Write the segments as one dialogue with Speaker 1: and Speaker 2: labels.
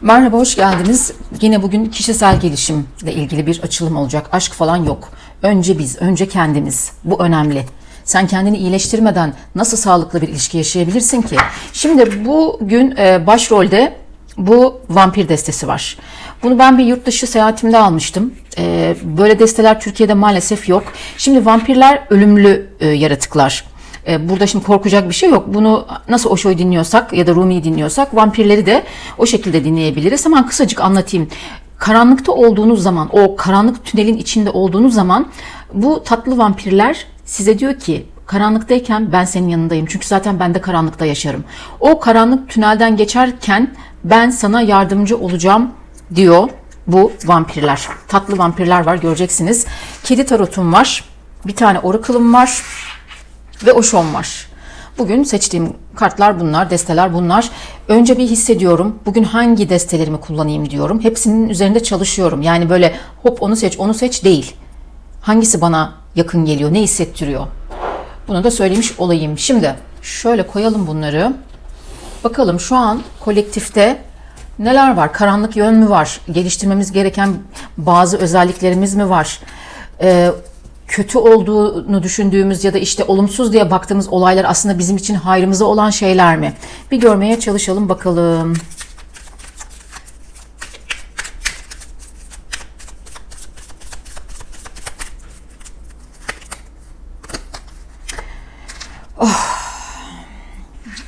Speaker 1: Merhaba, hoş geldiniz. Yine bugün kişisel gelişimle ilgili bir açılım olacak. Aşk falan yok. Önce biz, önce kendimiz. Bu önemli. Sen kendini iyileştirmeden nasıl sağlıklı bir ilişki yaşayabilirsin ki? Şimdi bugün e, başrolde bu vampir destesi var. Bunu ben bir yurt dışı seyahatimde almıştım. E, böyle desteler Türkiye'de maalesef yok. Şimdi vampirler ölümlü e, yaratıklar. E, Burada şimdi korkacak bir şey yok. Bunu nasıl Osho'yu dinliyorsak ya da Rumi'yi dinliyorsak vampirleri de o şekilde dinleyebiliriz. Hemen kısacık anlatayım. Karanlıkta olduğunuz zaman, o karanlık tünelin içinde olduğunuz zaman bu tatlı vampirler size diyor ki karanlıktayken ben senin yanındayım. Çünkü zaten ben de karanlıkta yaşarım. O karanlık tünelden geçerken ben sana yardımcı olacağım diyor bu vampirler. Tatlı vampirler var göreceksiniz. Kedi tarotum var. Bir tane oracle'ım var ve Oşon var. Bugün seçtiğim kartlar bunlar, desteler bunlar. Önce bir hissediyorum. Bugün hangi destelerimi kullanayım diyorum. Hepsinin üzerinde çalışıyorum. Yani böyle hop onu seç, onu seç değil. Hangisi bana yakın geliyor, ne hissettiriyor? Bunu da söylemiş olayım. Şimdi şöyle koyalım bunları. Bakalım şu an kolektifte neler var? Karanlık yön mü var? Geliştirmemiz gereken bazı özelliklerimiz mi var? Ee, kötü olduğunu düşündüğümüz ya da işte olumsuz diye baktığımız olaylar aslında bizim için hayrımıza olan şeyler mi? Bir görmeye çalışalım bakalım.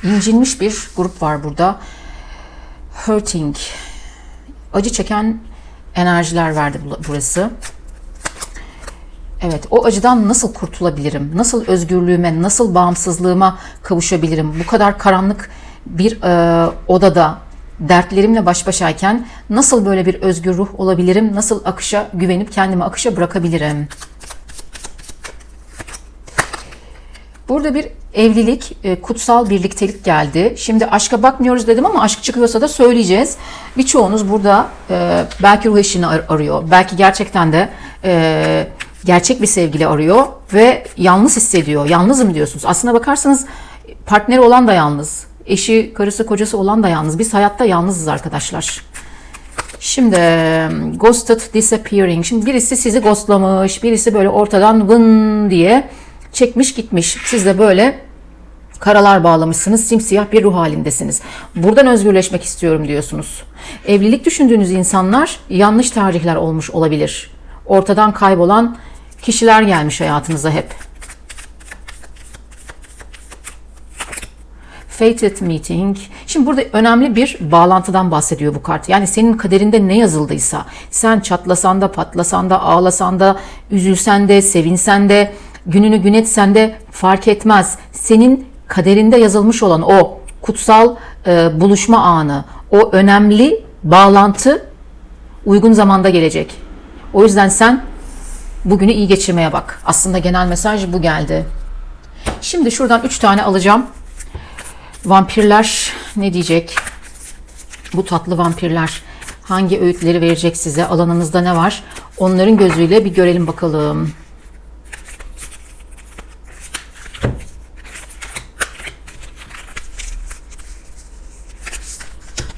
Speaker 1: incinmiş bir grup var burada. Hurting. Acı çeken enerjiler verdi bu- burası. Evet, o acıdan nasıl kurtulabilirim? Nasıl özgürlüğüme, nasıl bağımsızlığıma kavuşabilirim? Bu kadar karanlık bir e, odada dertlerimle baş başayken nasıl böyle bir özgür ruh olabilirim? Nasıl akışa güvenip kendimi akışa bırakabilirim? Burada bir evlilik, e, kutsal birliktelik geldi. Şimdi aşka bakmıyoruz dedim ama aşk çıkıyorsa da söyleyeceğiz. Birçoğunuz burada e, belki ruh eşini ar- arıyor. Belki gerçekten de e, gerçek bir sevgili arıyor ve yalnız hissediyor. Yalnızım diyorsunuz. Aslına bakarsanız partneri olan da yalnız. Eşi, karısı, kocası olan da yalnız. Biz hayatta yalnızız arkadaşlar. Şimdi ghosted disappearing. Şimdi birisi sizi ghostlamış, birisi böyle ortadan vın diye çekmiş gitmiş. Siz de böyle karalar bağlamışsınız, simsiyah bir ruh halindesiniz. Buradan özgürleşmek istiyorum diyorsunuz. Evlilik düşündüğünüz insanlar yanlış tarihler olmuş olabilir. Ortadan kaybolan kişiler gelmiş hayatınıza hep. Fated Meeting. Şimdi burada önemli bir bağlantıdan bahsediyor bu kart. Yani senin kaderinde ne yazıldıysa, sen çatlasan da, patlasan da, ağlasan da, üzülsen de, sevinsen de, gününü gün etsen de fark etmez. Senin kaderinde yazılmış olan o kutsal e, buluşma anı, o önemli bağlantı uygun zamanda gelecek. O yüzden sen bugünü iyi geçirmeye bak. Aslında genel mesaj bu geldi. Şimdi şuradan 3 tane alacağım. Vampirler ne diyecek? Bu tatlı vampirler hangi öğütleri verecek size? Alanınızda ne var? Onların gözüyle bir görelim bakalım.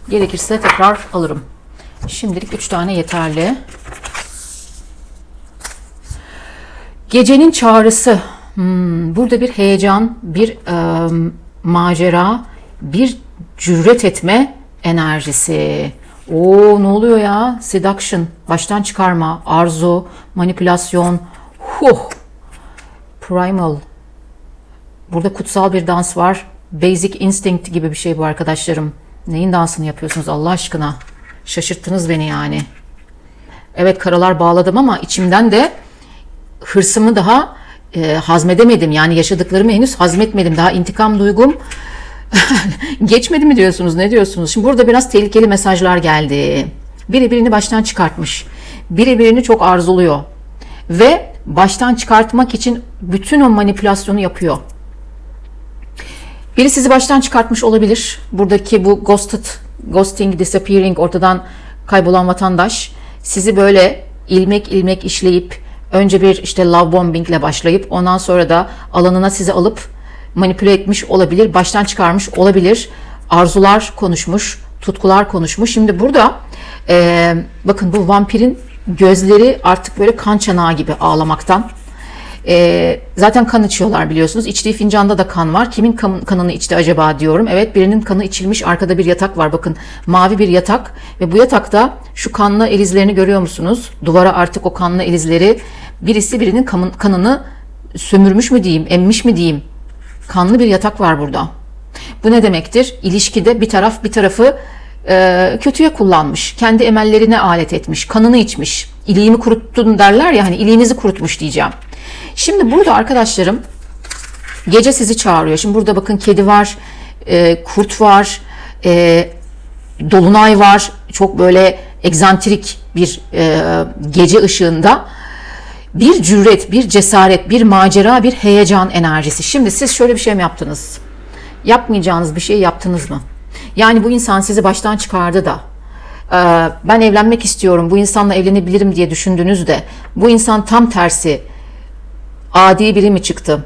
Speaker 1: Gerekirse tekrar alırım. Şimdilik 3 tane yeterli. Gecenin çağrısı. Hmm, burada bir heyecan, bir e, macera, bir cüret etme enerjisi. Oo ne oluyor ya? Seduction, baştan çıkarma, arzu, manipülasyon. Huh. Primal. Burada kutsal bir dans var. Basic instinct gibi bir şey bu arkadaşlarım. Neyin dansını yapıyorsunuz Allah aşkına? Şaşırttınız beni yani. Evet karalar bağladım ama içimden de hırsımı daha e, hazmedemedim. Yani yaşadıklarımı henüz hazmetmedim. Daha intikam duygum geçmedi mi diyorsunuz? Ne diyorsunuz? Şimdi burada biraz tehlikeli mesajlar geldi. Biri birini baştan çıkartmış. Biri birini çok arzuluyor. Ve baştan çıkartmak için bütün o manipülasyonu yapıyor. Biri sizi baştan çıkartmış olabilir. Buradaki bu ghosted, ghosting, disappearing, ortadan kaybolan vatandaş sizi böyle ilmek ilmek işleyip önce bir işte love bombing ile başlayıp ondan sonra da alanına sizi alıp manipüle etmiş olabilir, baştan çıkarmış olabilir. Arzular konuşmuş, tutkular konuşmuş. Şimdi burada e, bakın bu vampirin gözleri artık böyle kan çanağı gibi ağlamaktan. E, zaten kan içiyorlar biliyorsunuz. İçtiği fincanda da kan var. Kimin kan- kanını içti acaba diyorum. Evet birinin kanı içilmiş. Arkada bir yatak var. Bakın mavi bir yatak ve bu yatakta şu kanlı el izlerini görüyor musunuz? Duvara artık o kanlı el izleri. Birisi birinin kanın- kanını sömürmüş mü diyeyim, emmiş mi diyeyim. Kanlı bir yatak var burada. Bu ne demektir? İlişkide bir taraf bir tarafı e, kötüye kullanmış. Kendi emellerine alet etmiş. Kanını içmiş. İliğimi kuruttun derler ya hani iliğinizi kurutmuş diyeceğim. Şimdi burada arkadaşlarım gece sizi çağırıyor. Şimdi burada bakın kedi var, e, kurt var, e, dolunay var. Çok böyle egzantrik bir e, gece ışığında bir cüret, bir cesaret, bir macera, bir heyecan enerjisi. Şimdi siz şöyle bir şey mi yaptınız? Yapmayacağınız bir şey yaptınız mı? Yani bu insan sizi baştan çıkardı da e, ben evlenmek istiyorum, bu insanla evlenebilirim diye düşündüğünüzde bu insan tam tersi adi biri mi çıktı?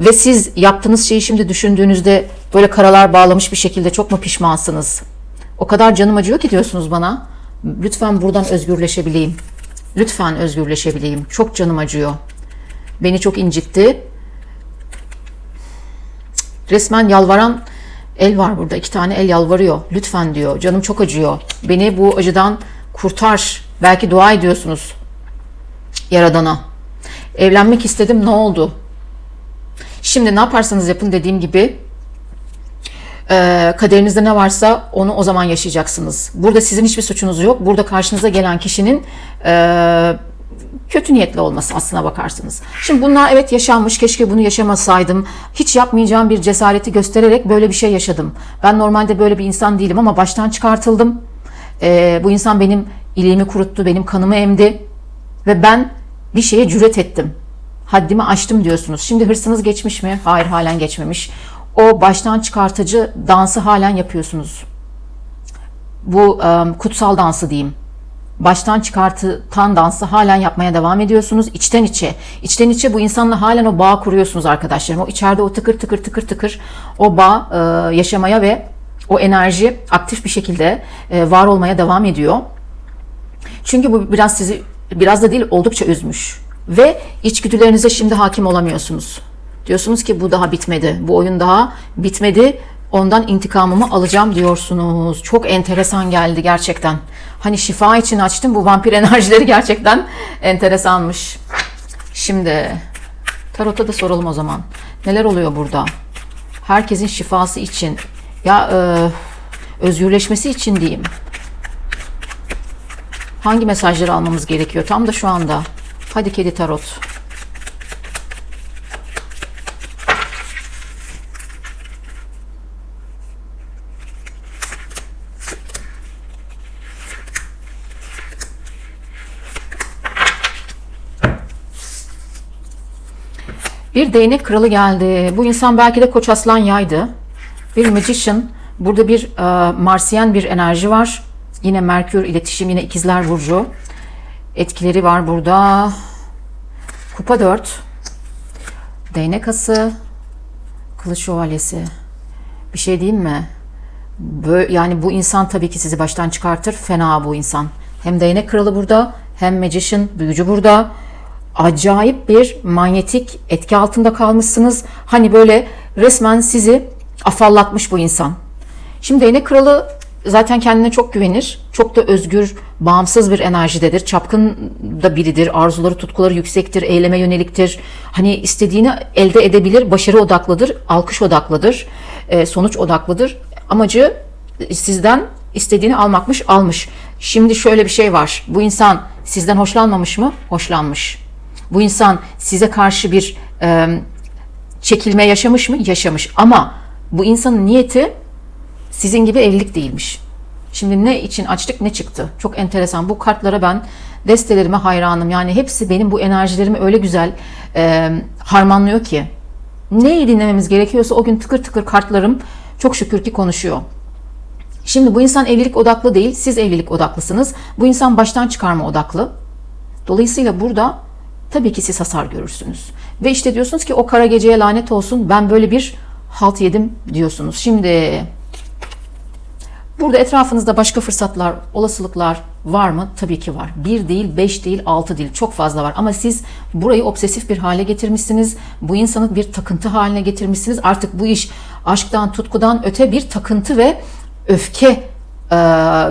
Speaker 1: Ve siz yaptığınız şeyi şimdi düşündüğünüzde böyle karalar bağlamış bir şekilde çok mu pişmansınız? O kadar canım acıyor ki diyorsunuz bana. Lütfen buradan özgürleşebileyim. Lütfen özgürleşebileyim. Çok canım acıyor. Beni çok incitti. Resmen yalvaran el var burada. İki tane el yalvarıyor. Lütfen diyor. Canım çok acıyor. Beni bu acıdan kurtar. Belki dua ediyorsunuz. Yaradana. Evlenmek istedim ne oldu? Şimdi ne yaparsanız yapın dediğim gibi e, kaderinizde ne varsa onu o zaman yaşayacaksınız. Burada sizin hiçbir suçunuz yok. Burada karşınıza gelen kişinin e, kötü niyetli olması aslına bakarsınız. Şimdi bunlar evet yaşanmış. Keşke bunu yaşamasaydım. Hiç yapmayacağım bir cesareti göstererek böyle bir şey yaşadım. Ben normalde böyle bir insan değilim ama baştan çıkartıldım. E, bu insan benim iliğimi kuruttu, benim kanımı emdi ve ben bir şeye cüret ettim. Haddimi aştım diyorsunuz. Şimdi hırsınız geçmiş mi? Hayır halen geçmemiş. O baştan çıkartıcı dansı halen yapıyorsunuz. Bu e, kutsal dansı diyeyim. Baştan çıkartıtan dansı halen yapmaya devam ediyorsunuz. içten içe. İçten içe bu insanla halen o bağ kuruyorsunuz arkadaşlarım. O içeride o tıkır tıkır tıkır tıkır o bağ e, yaşamaya ve o enerji aktif bir şekilde e, var olmaya devam ediyor. Çünkü bu biraz sizi biraz da değil oldukça üzmüş. Ve içgüdülerinize şimdi hakim olamıyorsunuz. Diyorsunuz ki bu daha bitmedi. Bu oyun daha bitmedi. Ondan intikamımı alacağım diyorsunuz. Çok enteresan geldi gerçekten. Hani şifa için açtım. Bu vampir enerjileri gerçekten enteresanmış. Şimdi tarota da soralım o zaman. Neler oluyor burada? Herkesin şifası için ya e, özgürleşmesi için diyeyim. Hangi mesajları almamız gerekiyor? Tam da şu anda. Hadi kedi tarot. Bir değnek kralı geldi. Bu insan belki de koç aslan yaydı. Bir magician. Burada bir e, marsiyen bir enerji var. Yine Merkür iletişim, yine ikizler burcu. Etkileri var burada. Kupa 4. Değnek ası. Kılıç şövalyesi. Bir şey diyeyim mi? Böyle, yani bu insan tabii ki sizi baştan çıkartır. Fena bu insan. Hem değnek kralı burada hem magician büyücü burada. Acayip bir manyetik etki altında kalmışsınız. Hani böyle resmen sizi afallatmış bu insan. Şimdi değnek kralı zaten kendine çok güvenir. Çok da özgür, bağımsız bir enerjidedir. Çapkın da biridir. Arzuları, tutkuları yüksektir. Eyleme yöneliktir. Hani istediğini elde edebilir. Başarı odaklıdır. Alkış odaklıdır. e, sonuç odaklıdır. Amacı sizden istediğini almakmış, almış. Şimdi şöyle bir şey var. Bu insan sizden hoşlanmamış mı? Hoşlanmış. Bu insan size karşı bir e, çekilme yaşamış mı? Yaşamış. Ama bu insanın niyeti sizin gibi evlilik değilmiş. Şimdi ne için açtık ne çıktı. Çok enteresan. Bu kartlara ben destelerime hayranım. Yani hepsi benim bu enerjilerimi öyle güzel e, harmanlıyor ki. Neyi dinlememiz gerekiyorsa o gün tıkır tıkır kartlarım çok şükür ki konuşuyor. Şimdi bu insan evlilik odaklı değil, siz evlilik odaklısınız. Bu insan baştan çıkarma odaklı. Dolayısıyla burada tabii ki siz hasar görürsünüz. Ve işte diyorsunuz ki o kara geceye lanet olsun ben böyle bir halt yedim diyorsunuz. Şimdi Burada etrafınızda başka fırsatlar, olasılıklar var mı? Tabii ki var. Bir değil, beş değil, altı değil. Çok fazla var. Ama siz burayı obsesif bir hale getirmişsiniz. Bu insanı bir takıntı haline getirmişsiniz. Artık bu iş aşktan, tutkudan öte bir takıntı ve öfke e,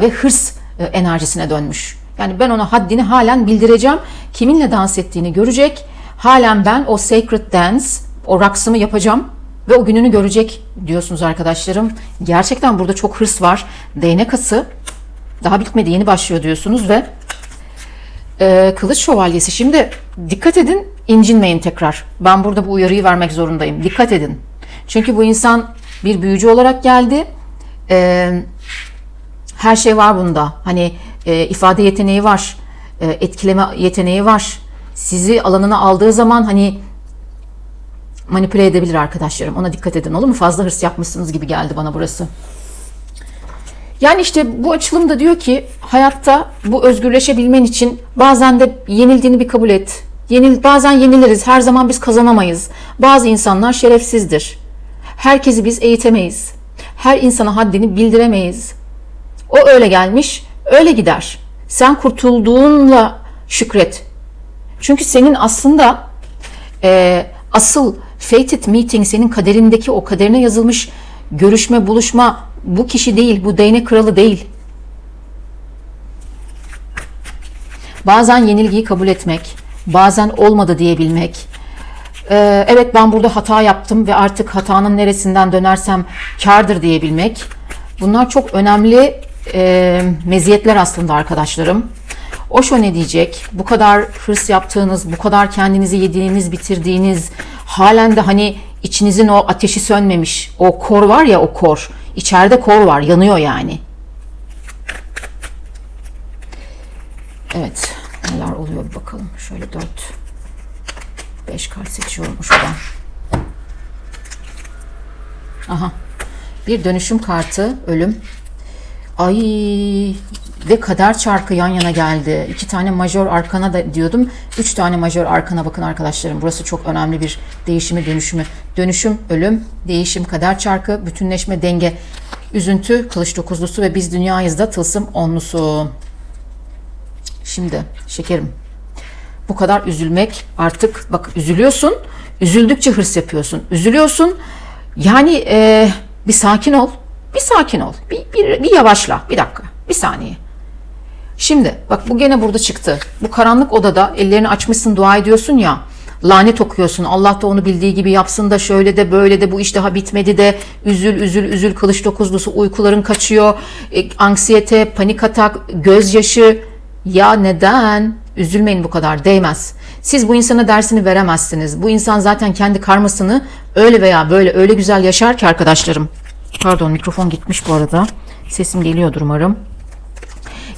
Speaker 1: ve hırs e, enerjisine dönmüş. Yani ben ona haddini halen bildireceğim. Kiminle dans ettiğini görecek. Halen ben o sacred dance, o raksımı yapacağım ve o gününü görecek diyorsunuz arkadaşlarım. Gerçekten burada çok hırs var. Değnek ası daha bitmedi yeni başlıyor diyorsunuz ve e, kılıç şövalyesi. Şimdi dikkat edin incinmeyin tekrar. Ben burada bu uyarıyı vermek zorundayım. Dikkat edin. Çünkü bu insan bir büyücü olarak geldi. E, her şey var bunda. Hani e, ifade yeteneği var. E, etkileme yeteneği var. Sizi alanına aldığı zaman hani manipüle edebilir arkadaşlarım. Ona dikkat edin olur mu? Fazla hırs yapmışsınız gibi geldi bana burası. Yani işte bu açılımda diyor ki hayatta bu özgürleşebilmen için bazen de yenildiğini bir kabul et. Yenil, bazen yeniliriz. Her zaman biz kazanamayız. Bazı insanlar şerefsizdir. Herkesi biz eğitemeyiz. Her insana haddini bildiremeyiz. O öyle gelmiş, öyle gider. Sen kurtulduğunla şükret. Çünkü senin aslında e, asıl fated meeting senin kaderindeki o kaderine yazılmış görüşme, buluşma bu kişi değil, bu değnek kralı değil. Bazen yenilgiyi kabul etmek, bazen olmadı diyebilmek. Ee, evet ben burada hata yaptım ve artık hatanın neresinden dönersem kardır diyebilmek. Bunlar çok önemli e, meziyetler aslında arkadaşlarım. Osho ne diyecek? Bu kadar hırs yaptığınız, bu kadar kendinizi yediğiniz, bitirdiğiniz, halen de hani içinizin o ateşi sönmemiş, o kor var ya o kor. İçeride kor var, yanıyor yani. Evet, neler oluyor bir bakalım. Şöyle 4 5 kart seçiyorum şuradan. Aha. Bir dönüşüm kartı, ölüm. Ay ve kader çarkı yan yana geldi. İki tane majör arkana da diyordum. Üç tane majör arkana bakın arkadaşlarım. Burası çok önemli bir değişimi dönüşümü. Dönüşüm, ölüm, değişim, kader çarkı, bütünleşme, denge, üzüntü, kılıç dokuzlusu ve biz dünyayız da tılsım onlusu. Şimdi şekerim bu kadar üzülmek artık bak üzülüyorsun. Üzüldükçe hırs yapıyorsun. Üzülüyorsun. Yani e, bir sakin ol. Bir sakin ol. Bir, bir, bir yavaşla. Bir dakika. Bir saniye. Şimdi bak bu gene burada çıktı. Bu karanlık odada ellerini açmışsın dua ediyorsun ya. Lanet okuyorsun. Allah da onu bildiği gibi yapsın da şöyle de böyle de bu iş daha bitmedi de üzül üzül üzül kılıç dokuzlusu uykuların kaçıyor. E, anksiyete, panik atak, gözyaşı. Ya neden? Üzülmeyin bu kadar değmez. Siz bu insana dersini veremezsiniz. Bu insan zaten kendi karmasını öyle veya böyle öyle güzel yaşar ki arkadaşlarım. Pardon mikrofon gitmiş bu arada. Sesim geliyordur umarım.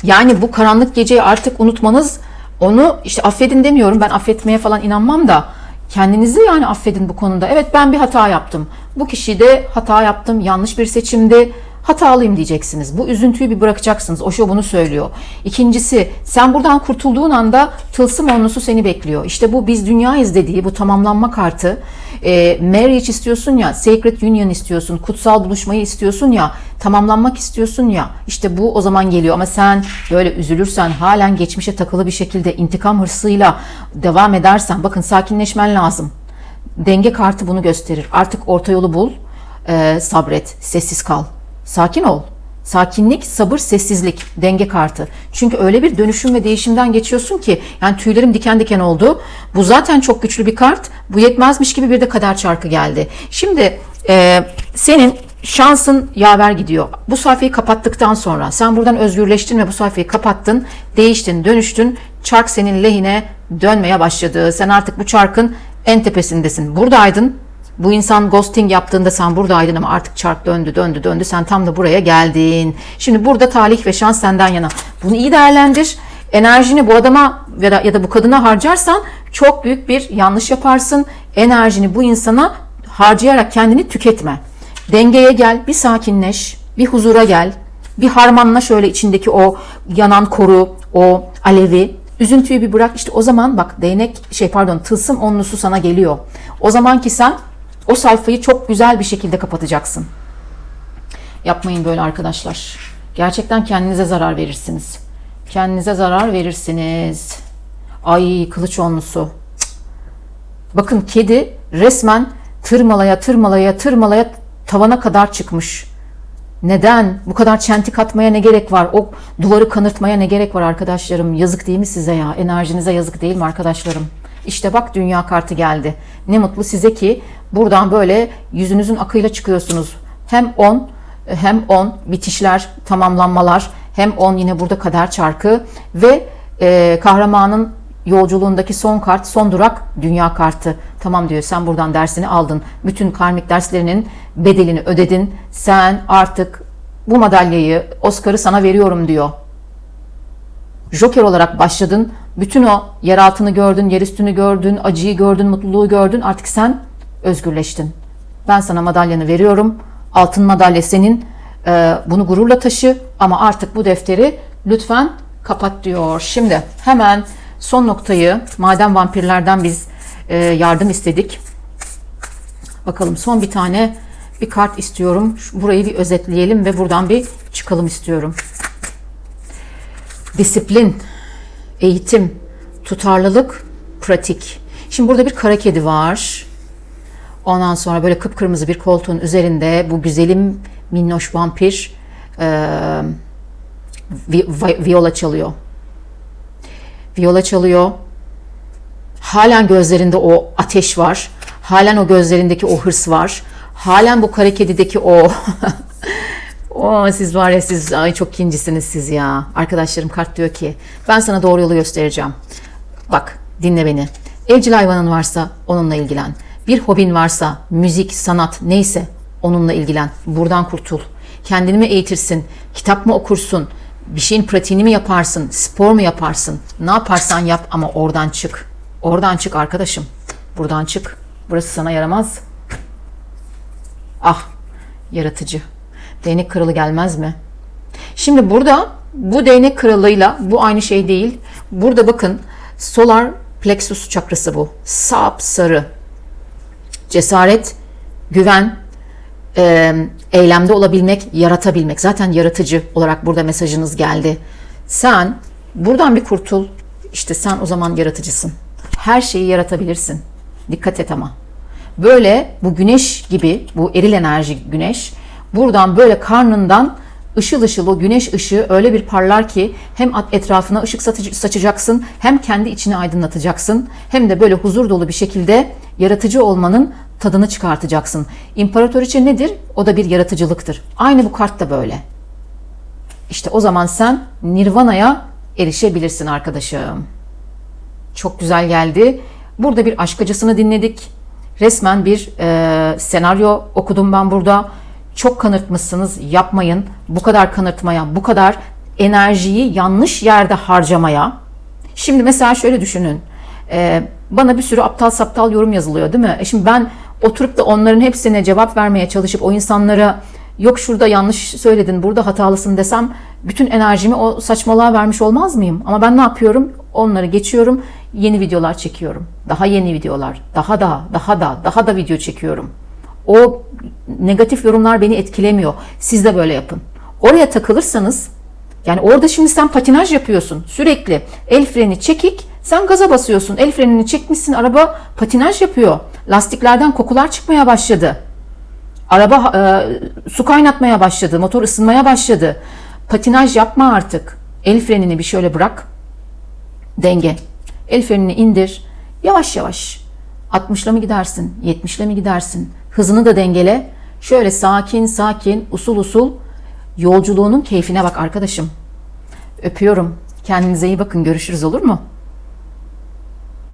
Speaker 1: Yani bu karanlık geceyi artık unutmanız onu işte affedin demiyorum. Ben affetmeye falan inanmam da kendinizi yani affedin bu konuda. Evet ben bir hata yaptım. Bu kişi de hata yaptım. Yanlış bir seçimdi. Hatalıyım diyeceksiniz. Bu üzüntüyü bir bırakacaksınız. Osho bunu söylüyor. İkincisi sen buradan kurtulduğun anda tılsım onlusu seni bekliyor. İşte bu biz dünyayız dediği bu tamamlanma kartı. E, marriage istiyorsun ya, sacred union istiyorsun, kutsal buluşmayı istiyorsun ya, tamamlanmak istiyorsun ya. İşte bu o zaman geliyor ama sen böyle üzülürsen, halen geçmişe takılı bir şekilde intikam hırsıyla devam edersen, bakın sakinleşmen lazım. Denge kartı bunu gösterir. Artık orta yolu bul, e, sabret, sessiz kal. Sakin ol. Sakinlik, sabır, sessizlik, denge kartı. Çünkü öyle bir dönüşüm ve değişimden geçiyorsun ki yani tüylerim diken diken oldu. Bu zaten çok güçlü bir kart. Bu yetmezmiş gibi bir de kader çarkı geldi. Şimdi e, senin şansın yaver gidiyor. Bu sayfayı kapattıktan sonra sen buradan özgürleştin ve bu sayfayı kapattın, değiştin, dönüştün. Çark senin lehine dönmeye başladı. Sen artık bu çarkın en tepesindesin. Buradaydın. Bu insan ghosting yaptığında sen buradaydın ama artık çark döndü döndü döndü. Sen tam da buraya geldin. Şimdi burada talih ve şans senden yana. Bunu iyi değerlendir. Enerjini bu adama ya da, ya da bu kadına harcarsan çok büyük bir yanlış yaparsın. Enerjini bu insana harcayarak kendini tüketme. Dengeye gel, bir sakinleş, bir huzura gel. Bir harmanla şöyle içindeki o yanan koru, o alevi. Üzüntüyü bir bırak. İşte o zaman bak değnek şey pardon tılsım onlusu sana geliyor. O zaman ki sen o sayfayı çok güzel bir şekilde kapatacaksın. Yapmayın böyle arkadaşlar. Gerçekten kendinize zarar verirsiniz. Kendinize zarar verirsiniz. Ay kılıç onlusu. Bakın kedi resmen tırmalaya tırmalaya tırmalaya tavana kadar çıkmış. Neden? Bu kadar çentik atmaya ne gerek var? O duvarı kanırtmaya ne gerek var arkadaşlarım? Yazık değil mi size ya? Enerjinize yazık değil mi arkadaşlarım? İşte bak dünya kartı geldi. Ne mutlu size ki buradan böyle yüzünüzün akıyla çıkıyorsunuz. Hem 10 hem 10 bitişler, tamamlanmalar, hem 10 yine burada kader çarkı ve e, kahramanın yolculuğundaki son kart, son durak dünya kartı. Tamam diyor sen buradan dersini aldın. Bütün karmik derslerinin bedelini ödedin. Sen artık bu madalyayı, Oscar'ı sana veriyorum diyor. Joker olarak başladın. Bütün o yer altını gördün, yer üstünü gördün, acıyı gördün, mutluluğu gördün. Artık sen özgürleştin. Ben sana madalyanı veriyorum. Altın madalya senin. Ee, bunu gururla taşı ama artık bu defteri lütfen kapat diyor. Şimdi hemen son noktayı madem vampirlerden biz e, yardım istedik. Bakalım son bir tane bir kart istiyorum. Burayı bir özetleyelim ve buradan bir çıkalım istiyorum. Disiplin, eğitim, tutarlılık, pratik. Şimdi burada bir kara kedi var. Ondan sonra böyle kıpkırmızı bir koltuğun üzerinde bu güzelim minnoş vampir e, vi- vi- viola çalıyor. Viola çalıyor. Halen gözlerinde o ateş var. Halen o gözlerindeki o hırs var. Halen bu kara kedideki o O siz var ya siz ay çok kincisiniz siz ya. Arkadaşlarım kart diyor ki ben sana doğru yolu göstereceğim. Bak dinle beni. Evcil hayvanın varsa onunla ilgilen. Bir hobin varsa müzik, sanat neyse onunla ilgilen. Buradan kurtul. Kendini mi eğitirsin? Kitap mı okursun? Bir şeyin pratiğini mi yaparsın? Spor mu yaparsın? Ne yaparsan yap ama oradan çık. Oradan çık arkadaşım. Buradan çık. Burası sana yaramaz. Ah yaratıcı. Değnek kralı gelmez mi? Şimdi burada bu değnek kralıyla bu aynı şey değil. Burada bakın solar plexus çakrası bu. Sap sarı. Cesaret, güven, e, eylemde olabilmek, yaratabilmek. Zaten yaratıcı olarak burada mesajınız geldi. Sen buradan bir kurtul. İşte sen o zaman yaratıcısın. Her şeyi yaratabilirsin. Dikkat et ama. Böyle bu güneş gibi, bu eril enerji güneş, buradan böyle karnından ışıl ışıl o güneş ışığı öyle bir parlar ki hem etrafına ışık saçacaksın, hem kendi içini aydınlatacaksın, hem de böyle huzur dolu bir şekilde yaratıcı olmanın tadını çıkartacaksın. İmparatoriçe nedir? O da bir yaratıcılıktır. Aynı bu kart da böyle. İşte o zaman sen Nirvana'ya erişebilirsin arkadaşım. Çok güzel geldi. Burada bir aşk acısını dinledik. Resmen bir e, senaryo okudum ben burada. Çok kanırtmışsınız. Yapmayın. Bu kadar kanırtmaya, bu kadar enerjiyi yanlış yerde harcamaya. Şimdi mesela şöyle düşünün. E, bana bir sürü aptal saptal yorum yazılıyor değil mi? E şimdi ben oturup da onların hepsine cevap vermeye çalışıp o insanlara yok şurada yanlış söyledin, burada hatalısın desem bütün enerjimi o saçmalığa vermiş olmaz mıyım? Ama ben ne yapıyorum? Onları geçiyorum. Yeni videolar çekiyorum. Daha yeni videolar. Daha da, daha da, daha da video çekiyorum. O negatif yorumlar beni etkilemiyor. Siz de böyle yapın. Oraya takılırsanız yani orada şimdi sen patinaj yapıyorsun sürekli. El freni çekik, sen gaza basıyorsun. El frenini çekmişsin, araba patinaj yapıyor. Lastiklerden kokular çıkmaya başladı. Araba e, su kaynatmaya başladı, motor ısınmaya başladı. Patinaj yapma artık. El frenini bir şöyle bırak. Denge. El frenini indir. Yavaş yavaş. 60'la mı gidersin? 70'le mi gidersin? Hızını da dengele. Şöyle sakin sakin, usul usul yolculuğunun keyfine bak arkadaşım. Öpüyorum. Kendinize iyi bakın. Görüşürüz olur mu?